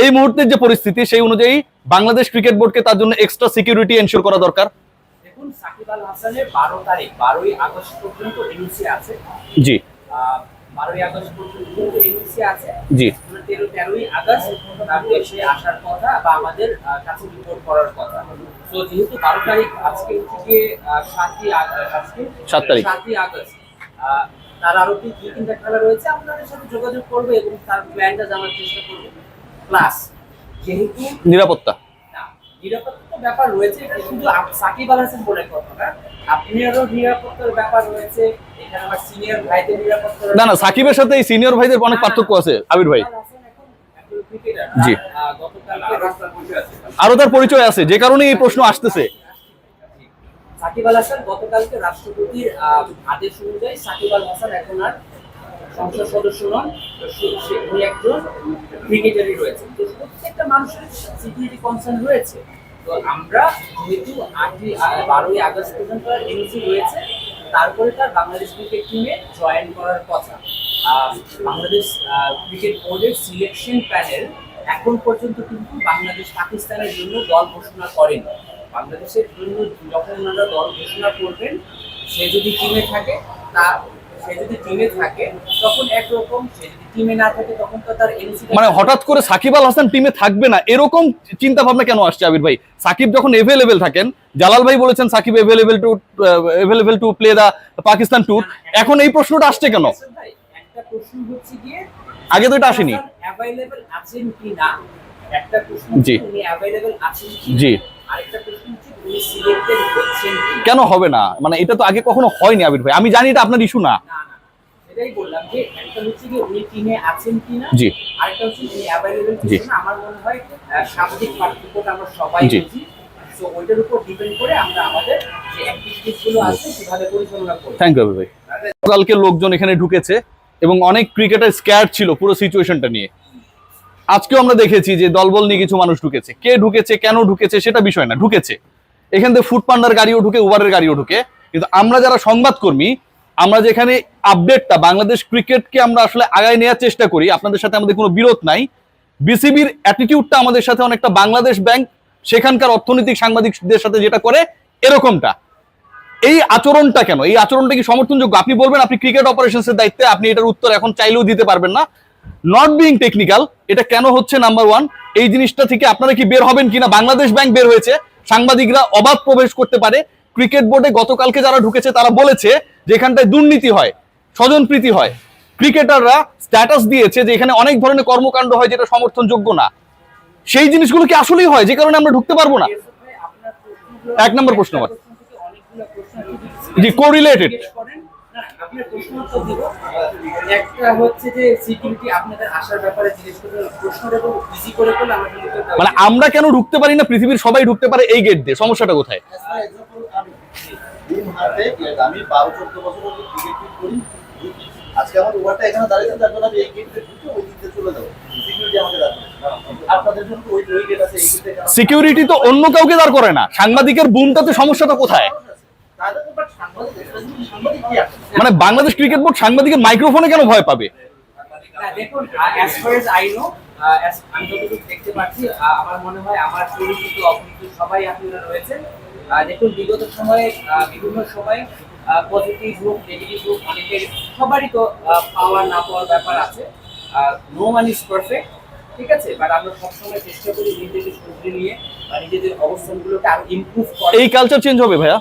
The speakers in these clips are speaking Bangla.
এই মুহূর্তের যে পরিস্থিতি সেই অনুযায়ী বাংলাদেশ ক্রিকেট বোর্ডকে তার জন্য এক্সট্রা সিকিউরিটি এনশিওর করা দরকার। দেখুন সাকিব আল হাসানের বারো তারিখ বারোই আগস্ট পর্যন্ত এনওসি আছে। জি। বারোই আগস্ট পর্যন্ত এনওসি আছে। জি। তেরো তেরোই আগস্ট তার দেশে আসার কথা বা আমাদের কাছে রিপোর্ট করার কথা। তো যেহেতু বারো তারিখ আজকে থেকে সাতই আগ- আজকে সাত তারিখ। সাতই আগস্ট তার আরও দুই তিনটা খেলা রয়েছে? আপনাদের সাথে যোগাযোগ করবে এবং তার প্ল্যানটা জানার চেষ্টা করবে। প্লাস যেহেতু নিরাপত্তা। নিরাপত্তার ব্যাপার রয়েছে এটা শুধু সাকিব আল হাসান বলে কথা না। আপনারও নিরাপত্তার ব্যাপার রয়েছে এখানে আমার সিনিয়র ভাইদের নিরাপত্তা না না সাকিবের সাথে এই সিনিয়র ভাইদের অনেক পার্থক্য আছে আবির ভাই। জি। আরও তার পরিচয় আছে যে কারণে এই প্রশ্ন আসতেছে। সাকিব আল হাসান গতকালকে রাষ্ট্রপতির আদেশ অনুযায়ী সাকিব আল হাসান এখন আর সংসদ সদস্য নন উনি একজন ক্রিকেটারই রয়েছে তো প্রত্যেকটা মানুষের সিকিউরিটি কনসার্ন রয়েছে। তো আমরা যেহেতু আটই বারোই আগস্ট পর্যন্ত এনওসি রয়েছে, তারপরে তার বাংলাদেশ ক্রিকেট টিমে জয়েন করার কথা। বাংলাদেশ ক্রিকেট বোর্ডের সিলেকশন প্যানেল এখন পর্যন্ত কিন্তু বাংলাদেশ পাকিস্তানের জন্য দল ঘোষণা করেন। বাংলাদেশের জন্য যখন ওনারা দল ঘোষণা করবেন, সে যদি টিমে থাকে, তা সে যদি টিমে থাকে তখন একরকম সে যদি টিমে না থাকে তখন তো তার এনসি মানে হঠাৎ করে সাকিব আল হাসান টিমে থাকবে না এরকম চিন্তা ভাবনা কেন আসছে আবির ভাই? সাকিব যখন এভেলেবেল থাকেন জালাল ভাই বলেছেন Shakib available to available to play the Pakistan tour এখন এই প্রশ্নটা আসছে কেন? একটা প্রশ্ন হচ্ছে গিয়ে আগে তো এটা আসেনি। অ্যাভেলেবল আছেন কি না? একটা প্রশ্ন জি। অ্যাভেলেবল আছেন কি জি। আরেকটা কেন হবে না? মানে এটা তো আগে কখনো হয়নি আবির ভাই। আমি জানি এটা আপনার ইস্যু না। না না সেটাই বললাম যে একটা হচ্ছে কি উনি টিমে আছেন কিনা জি। আরেকটা হচ্ছে উনি অ্যাভেলেবল কিনা আমার মনে হয় আহ, পার্থক্যটা আমরা সবাই বুঝি। তো ওইটার উপর ডিপেন্ড করে আমরা আমাদের যে অ্যাক্টিভিটিস আছে সেভাবে পরিচালনা করি। থ্যাংক ইউ ভাই। কালকে লোকজন এখানে ঢুকেছে এবং অনেক ক্রিকেটার স্ক্যার ছিল পুরো সিচুয়েশনটা নিয়ে। আজকেও আমরা দেখেছি যে দলবল নিয়ে কিছু মানুষ ঢুকেছে। কে ঢুকেছে কেন ঢুকেছে সেটা বিষয় না। ঢুকেছে। এখান থেকে ফুড পান্ডার গাড়িও ঢুকে উবারের গাড়িও ঢুকে। কিন্তু আমরা যারা সংবাদকর্মী, আমরা যেখানে আপডেটটা বাংলাদেশ ক্রিকেটকে আমরা আসলে আগায় নেওয়ার চেষ্টা করি, আপনাদের সাথে আমাদের কোনো বিরোধ নাই। বিসিবির অ্যাটিটিউডটা আমাদের সাথে অনেকটা বাংলাদেশ ব্যাংক সেখানকার অর্থনৈতিক সাংবাদিকদের সাথে যেটা করে, এরকমটা। এই আচরণটা কেন? এই আচরণটা কি সমর্থনযোগ্য? আপনি বলবেন, আপনি ক্রিকেট অপারেশনসের দায়িত্বে, আপনি এটার উত্তর এখন চাইলেও দিতে পারবেন না। নট বিং টেকনিক্যাল এটা কেন হচ্ছে নাম্বার ওয়ান এই জিনিসটা থেকে আপনারা কি বের হবেন কিনা? বাংলাদেশ ব্যাংক বের হয়েছে। সাংবাদিকরা অবাধ প্রবেশ করতে পারে। ক্রিকেট বোর্ডে গতকালকে যারা ঢুকেছে তারা বলেছে যে এখানটায় দুর্নীতি হয় স্বজন প্রীতি হয়। ক্রিকেটাররা স্ট্যাটাস দিয়েছে যে এখানে অনেক ধরনের কর্মকাণ্ড হয় যেটা সমর্থনযোগ্য না। সেই জিনিসগুলো কি আসলেই হয়? যে কারণে আমরা ঢুকতে পারব না? এক নম্বর প্রশ্ন আমার। জি, correlated। আপনার প্রশ্ন উত্তর দিব। একটা হচ্ছে যে সিকিউরিটি আপনাদের আসার ব্যাপারে জিজ্ঞেস করবেন খুব ইজি করে করলে আমাদের মানে আমরা কেন ঢুকতে পারি না? পৃথিবীর সবাই ঢুকতে পারে এই গেট দিয়ে। সমস্যাটা কোথায়? As for example, আমি দিন হাতে আমি বারো চোদ্দ বছর করি। আজকে আমার ওভারটা এখানে দাঁড়িয়েছে তার আমি এই গেট ঢুকে ওই দিক চলে যাব। সিকিউরিটি আমাকে আপনাদের জন্য তো ওই ওই গেট আছে এই গেট থেকে আমার- সিকিউরিটি তো অন্য কাউকে দাঁড় করে না। সাংবাদিকের বুমটাতে সমস্যাটা কোথায়? মানে বাংলাদেশ ক্রিকেট বোর্ড সাংবাদিকের মাইক্রোফোনে কেন ভয় পাবে? দেখুন as far as I know আমি যতটুকু দেখতে পাচ্ছি আমার মনে হয় আমার পরিচিত অপরিচিত সবাই আপনারা রয়েছেন দেখুন বিগত সময়ে বিভিন্ন সময় পজিটিভ হোক নেগেটিভ হোক অনেকের সবারই তো পাওয়ার না পাওয়ার ব্যাপার আছে। নো ওয়ান ইজ পারফেক্ট ঠিক আছে? বাট আমরা সবসময় চেষ্টা করি নিজেদের শুধরে নিয়ে নিজেদের অবস্থানগুলোকে আরও ইমপ্রুভ করা এই কালচার চেঞ্জ হবে ভাইয়া?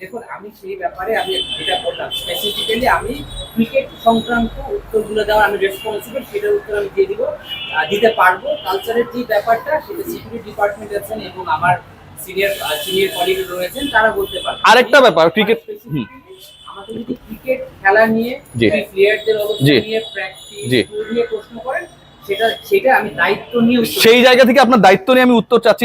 দেখুন আমি সেই ব্যাপারে আমি যেটা বললাম স্পেসিফিক্যালি আমি ক্রিকেট সংক্রান্ত উত্তরগুলো দেওয়ার আমি রেসপন্সিবল সেটার উত্তর আমি দিয়ে দিব দিতে পারব কালচারের যে ব্যাপারটা সেটা সিকিউরিটি ডিপার্টমেন্ট আছেন এবং আমার সিনিয়র সিনিয়র কলিগ রয়েছেন তারা বলতে পারবে আরেকটা ব্যাপার, হুম। আমাকে যদি ক্রিকেট খেলা নিয়ে। প্লেয়ারদের অবস্থা নিয়ে প্র্যাকটিস নিয়ে প্রশ্ন করেন সেটা সেটা আমি দায়িত্ব নিয়ে সেই জায়গা থেকে আপনার দায়িত্ব নিয়ে আমি উত্তর চাচ্ছি